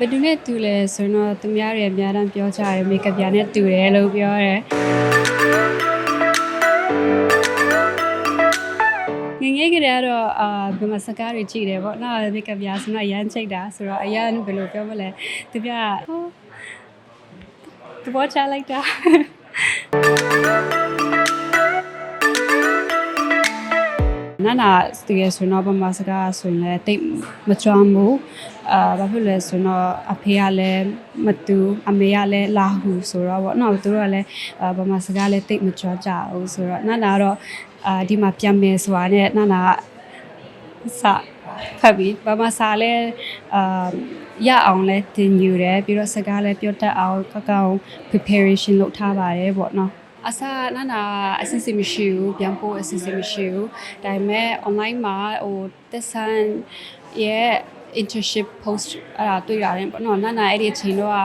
ဘယ်သူနဲ့တူလဲဆိုတော့သူများတွေအများတမ်းပြောကြတယ်မိတ်ကပ်ပြာနဲ့တူတယ်လို့ပြောတယ်ငယ်ငယ်ကလေးကတော့အာဘယ်မှာစကားတွေကြည့်တယ်ပေါ့နော်မိတ်ကပ်ပြာဆိုတော့အရန်ချိတ်တာဆိုတော့အရန်ဘယ်လိုပြောမလဲသူပြဟောတဘောချလိုက်တာ နာနာတကယ်ဆိုတော့ဗမာစကားဆိုရင်လည်းတိတ်မကြွမ်းဘူးအာဘာဖြစ်လဲဆိုတော့အဖေကလည်းမတူအမေကလည်းလာဟုဆိုတော့ဗောနော်သူတို့ကလည်းအာဗမာစကားလည်းတိတ်မကြွကြဘူးဆိုတော့နာနာကတော့အာဒီမှာပြန်မယ်ဆိုတာနဲ့နာနာကစဖတ်ပြီးဗမာစာလည်းအာရအောင်လဲတင်ယူတယ်ပြီးတော့စကားလည်းပြောတတ်အောင်ကောက်ကောက် preparation လုပ်ထားပါတယ်ဗောနော် အစားနာနာအစစ်စစ်မရှိဘူးပြန်ဖို့အစစ်စစ်မရှိဘူးဒါပေမဲ့ online မှာဟိုတက်ဆန်ရဲ့ internship post အဲ့ဒါတွေ့ရတယ်ပေါ့နော်နာနာအဲ့ဒီအချိန်တော့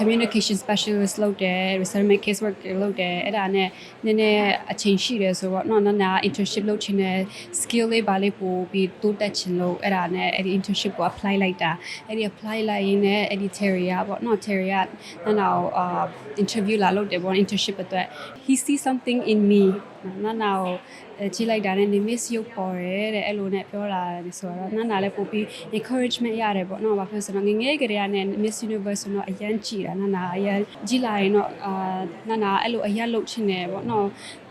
communication specialist လုပ်တယ် research case work လုပ်တယ်အဲ့ဒါနဲ့နည်းနည်းအချိန်ရှိတယ်ဆိုတော့နော်နာနာ internship လုပ်ချင်တဲ့ skill လေးပါလေးပို့ပြီးတိုးတက်ချင်လို့အဲ့ဒါနဲ့အဲ့ဒီ internship ကို apply လိုက်တာအဲ့ဒီ apply လိုက်ရင်းနဲ့အဲ့ဒီ Terry ကပေါ့နော် Terry ကနာနာကိုအာ interview လာလုပ်တယ်ပေါ့ internship အတွက် he see something in me နာနာကိုအဲကြည့်လိုက်တာနဲ့ miss ရုပ်ပေါ်တယ်တဲ့အဲ့လိုနဲ့ပြောလာတယ်ဆိုတော့နာနာလည်းပို့ပြီး encouragement ရတယ်ပေါ့နော်ဘာဖြစ်လို့ဆိုတော့ငယ်ငယ်ကလေးကနေ Miss Universe ဆိုတော့အရန်ကြည်တာနာနာအရန်ကြည်လာရင်တော့အာနာနာအဲ့လိုအရန်လှုပ်ချင်တယ်ပေါ့နော်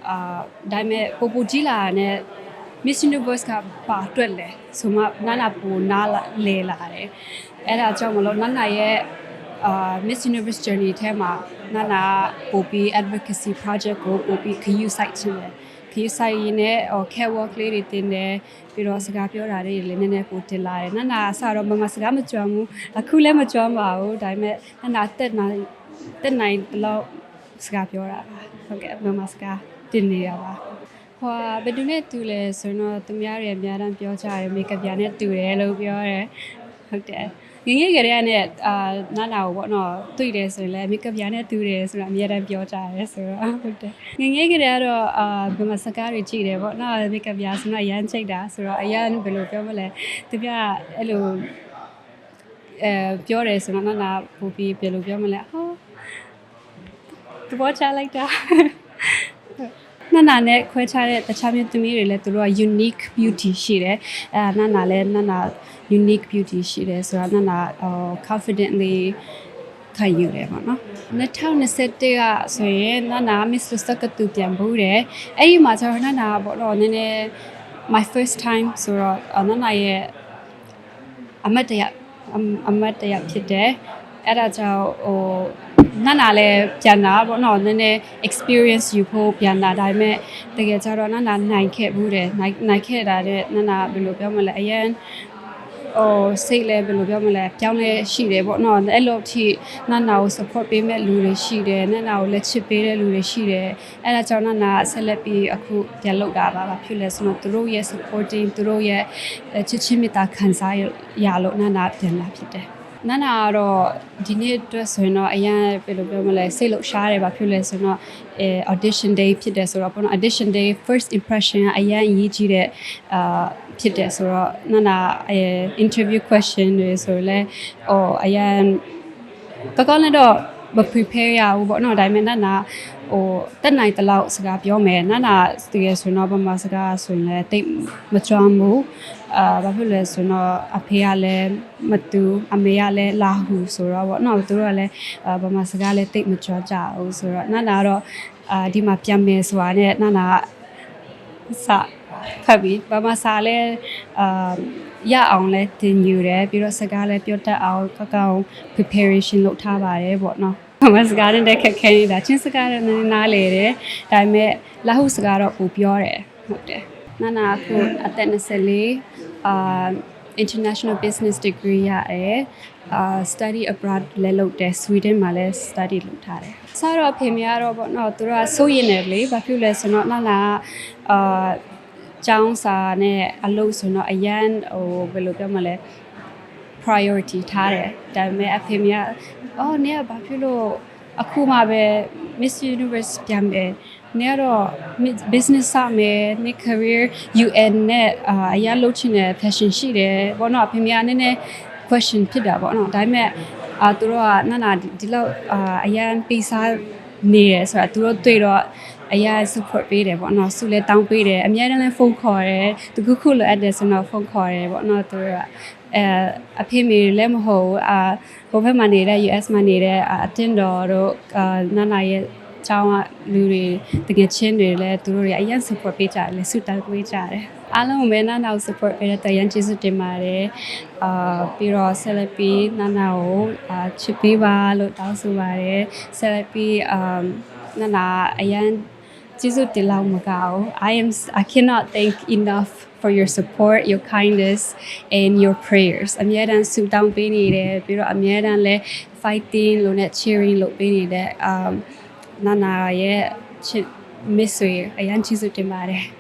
အာဒါပေမဲ့ပို့ပို့ကြည်လာတဲ့ Miss Universe ကပါအတွက်လဲဆိုမှနာနာပူနားလဲလာတယ်အဲ့ဒါကြောင့်မလို့နာနာရဲ့အာ Miss Universe Journey ထဲမှာနာနာပို့ပြီး advocacy project ကိုပို့ပြီးခယူ site ချင်တယ် ခယူ site ရင်းနဲ့ care work လေးတွေတင်တယ်ပြီးတော့စကားပြောတာတွေလည်းနည်းနည်းပိုတင်လာတယ်နာနာအစတော့မမစကားမကြွမ်းဘူးအခုလည်းမကြွမ်းပါဘူးဒါပေမဲ့နာနာတက်နိုင်တက်နိုင်တော့စကားပြောတာပါဟုတ်ကဲ့မမစကားတင်နေတာပါဟိုဘယ်သူနဲ့တူလဲဆိုတော့သူများတွေအများတမ်းပြောကြတယ်မိတ်ကပ်ပြာနဲ့တူတယ်လို့ပြောတယ် ဟုတ်တယ်ငငယ်ကလေးကနေအာနာနာကိုပေါ့နော်တွေ့တယ်ဆိုရင်လည်းမိတ်ကပ်ပြာနဲ့တူတယ်ဆိုတာအများတမ်းပြောကြတယ်ဆိုတော့ဟုတ်တယ်ငငယ်ကလေးကတော့အာဘယ်မှာစကားတွေကြည့်တယ်ပေါ့နော်မိတ်ကပ်ပြာဆိုတော့အရန်ချိတ်တာဆိုတော့အရန်ဘယ်လိုပြောမလဲသူပြအဲ့လိုအဲပြောတယ်ဆိုတော့နာနာပူပြီးဘယ်လိုပြောမလဲဟောတဘောချလိုက်တာ နာနာနဲ့ခွဲခြားတဲ့တခြားမျိုးသမီးတွေလည်းသူတို့က unique beauty ရှိတယ်အဲနာနာလည်းနာနာ unique beauty ရှိတယ်ဆိုတော့နာနာဟို confidently ခံယူတယ်ပေါ့နော်2021ကဆိုရင်နာနာ Miss Luster ကတူပြန်ဘူးတယ်အဲ့ဒီမှာကျတော့နာနာပေါ့တော့နည်းနည်း my first time ဆိုတော့နာနာရဲ့အမတ်တရအမတ်တရဖြစ်တယ် အဲ့ဒါကြောင့်ဟိုနာနာလည်းပြန်လာပေါ့နော်နည်းနည်း experience ယူဖို့ပြန်လာဒါပေမဲ့တကယ်ကြတော့နာနာနိုင်ခဲ့ဘူးတယ်နိုင်နိုင်ခဲ့တာတဲ့နာနာဘယ်လိုပြောမလဲအရင်ဟိုစိတ်လည်းဘယ်လိုပြောမလဲပြောင်းလဲရှိတယ်ပေါ့နော်အဲ့လိုထိနာနာကို support ပေးမဲ့လူတွေရှိတယ်နာနာကိုလက်ချစ်ပေးတဲ့လူတွေရှိတယ်အဲ့ဒါကြောင့်နာနာဆက်လက်ပြီးအခုပြန်လုပ်တာပါဘာဖြစ်လဲဆိုတော့သူတို့ရဲ့ supporting သူတို့ရဲ့ချစ်ချင်းမေတ္တာခံစားရလို့နာနာပြန်လာဖြစ်တယ် နာနာကတော့ဒီနေ့အတွက်ဆိုရင်တော့အရင်ဘယ်လိုပြောမလဲစိတ်လှရှားတယ်ပါဖြစ်လဲဆိုတော့အဲ audition day ဖြစ်တယ်ဆိုတော့ပေါ့နော် audition day first impression ကအရင်အရေးကြီးတဲ့အာဖြစ်တယ်ဆိုတော့နာနာအဲ interview question တွေဆိုလဲဟိုအရင်ကောကောလည်းတော့ မ prepare ရဘူးပေါ့နော်ဒါပေမဲ့နာနာဟိုတက်နိုင်တလောက်စကားပြောမယ်နာနာတကယ်ဆိုတော့ဗမာစကားဆိုရင်လည်းတိတ်မကြွမ်းဘူးအာဘာဖြစ်လဲဆိုတော့အဖေကလည်းမတူအမေကလည်းလာဟုဆိုတော့ဗောနော်သူတို့ကလည်းအာဗမာစကားလည်းတိတ်မကြွကြဘူးဆိုတော့နာနာကတော့အာဒီမှာပြန်မယ်ဆိုတာနဲ့နာနာကစ ဖတ်ပြီးဗမာစာလည်းအာရအောင်လဲတင်ယူတယ်ပြီးတော့စကားလည်းပြောတတ်အောင်ကောက်ကောက် preparation လုပ်ထားပါတယ်ဗောနော်မစကားနဲ့ခက်ခဲနေတာချင်းစကားနဲ့နည်းနည်းနားလေတယ်ဒါပေမဲ့လာဟုစကားတော့ပိုပြောတယ်ဟုတ်တယ်နာနာအခုအသက်24အာ international business degree ရတယ်အာ study abroad လည်းလုပ်တယ် Sweden မှာလည်း study လုပ်ထားတယ်။ဆိုတော့အဖေမရတော့ပေါ့နော်သူတို့ကစိုးရင်တယ်လေဘာဖြစ်လဲဆိုတော့နာနာအာ ကျောင်းစာနဲ့အလုပ်ဆိုတော့အရန်ဟိုဘယ်လိုပြောမလဲ priority ထားတယ်ဒါပေမဲ့အဖေမကအော်နင်ကဘာဖြစ်လို့အခုမှပဲ Miss Universe ပြန်မယ်နင်ကတော့ business စမယ်နင် career UN နဲ့အာအရန်လုပ်ချင်တဲ့ passion ရှိတယ်ဘောနော်အဖေမကနည်းနည်း question ဖြစ်တာပေါ့နော်ဒါပေမဲ့အာသူတို့ကနာနာဒီဒီလောက်အာအရန်ပေးစားနေရဆိုတာသူတို့တွေ့တော့ အရန် support ပေးတယ်ပေါ့နော်ဆုလည်းတောင်းပေးတယ်အများတန်းလည်းဖုန်းခေါ်တယ်တခုခုလိုအပ်တယ်ဆိုတော့ဖုန်းခေါ်တယ်ပေါ့နော်သူတို့ကအဲအဖေမေလည်းမဟုတ်ဘူးအာဟိုဘက်မှာနေတဲ့ US မှာနေတဲ့အတင်းတော်တို့အာနာနာရဲ့ကျောင်းကလူတွေတကယ်ချင်းတွေလည်းသူတို့တွေအရင် support ပေးကြတယ်လေဆုတောင်းပေးကြတယ်အားလုံးပဲနာနာကို support ပေးတဲ့တရန်ကျေးဇူးတင်ပါတယ်အာပြီးတော့ဆက်လက်ပြီးနာနာကိုအာချစ်ပေးပါလို့တောင်းဆိုပါတယ်ဆက်လက်ပြီးအာနာနာအရန်ကျေးဇူးတင် လောက်မကအောင် I am I cannot thank enough for your support your kindness and your prayers အမြဲတမ်းဆုတောင်းပေးနေတယ်ပြီးတော့အမြဲတမ်းလဲ fighting လို့နဲ့ cheering လို့ပေးနေတဲ့အာနာနာရဲ့ချစ် miss တွေအရန်ကျေးဇူးတင်ပါတယ်